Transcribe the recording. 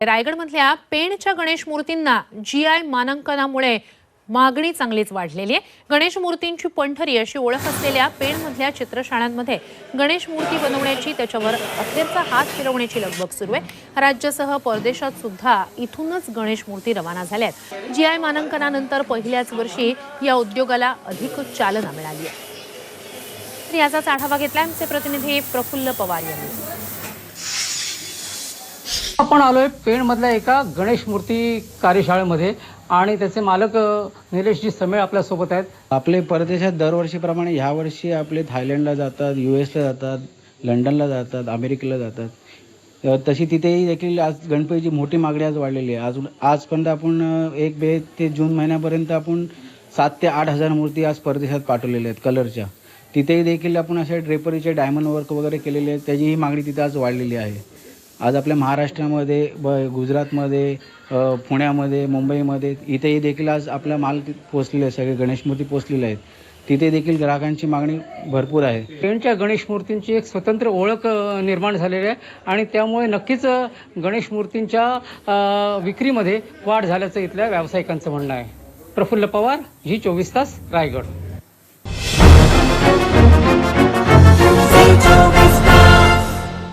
रायगडमधल्या पेणच्या गणेश मूर्तींना जी आय मानांकनामुळे मागणी चांगलीच वाढलेली आहे. गणेश मूर्तींची पंढरी अशी ओळख असलेल्या पेणमधल्या चित्रशाळांमध्ये गणेश मूर्ती बनवण्याची त्याच्यावर अखेरचा हात फिरवण्याची लगबग सुरू आहे. राज्यासह परदेशात सुद्धा इथूनच गणेश मूर्ती रवाना झाल्या आहेत. जी आय मानांकनानंतर पहिल्याच वर्षी या उद्योगाला अधिक चालना मिळाली आहे. याचाच आढावा घेतला आमचे प्रतिनिधी प्रफुल्ल पवार यांनी. आपण आलोय पेणमधल्या एका गणेश मूर्ती कार्यशाळेमध्ये आणि त्याचे मालक निलेशजी समेळ आपल्यासोबत आहेत. आपले परदेशात दरवर्षीप्रमाणे ह्या वर्षी आपले थायलंडला जातात यू एसला जातात लंडनला जातात अमेरिकेला जातात. तशी तिथेही देखील आज गणपतीची मोठी मागणी आज वाढलेली आहे. अजून आजपर्यंत आपण एक मे ते जून महिन्यापर्यंत आपण सात ते आठ हजार मूर्ती आज परदेशात पाठवलेल्या आहेत कलरच्या. तिथेही देखील आपण अशा ड्रेपरीचे डायमंड वर्क वगैरे केलेले आहेत. त्याचीही मागणी तिथे आज वाढलेली आहे. आज आपल्या महाराष्ट्रामध्ये ब गुजरातमध्ये पुण्यामध्ये मुंबईमध्ये इथेही देखील आज आपला माल पोचलेला आहे. सगळे गणेश मूर्ती पोचलेल्या आहेत. तिथे देखील ग्राहकांची मागणी भरपूर आहे. पेणच्या गणेश मूर्तींची एक स्वतंत्र ओळख निर्माण झालेली आहे आणि त्यामुळे नक्कीच गणेश मूर्तींच्या विक्रीमध्ये वाढ झाल्याचं इथल्या व्यावसायिकांचं म्हणणं आहे. प्रफुल्ल पवार ही चोवीस तास रायगड.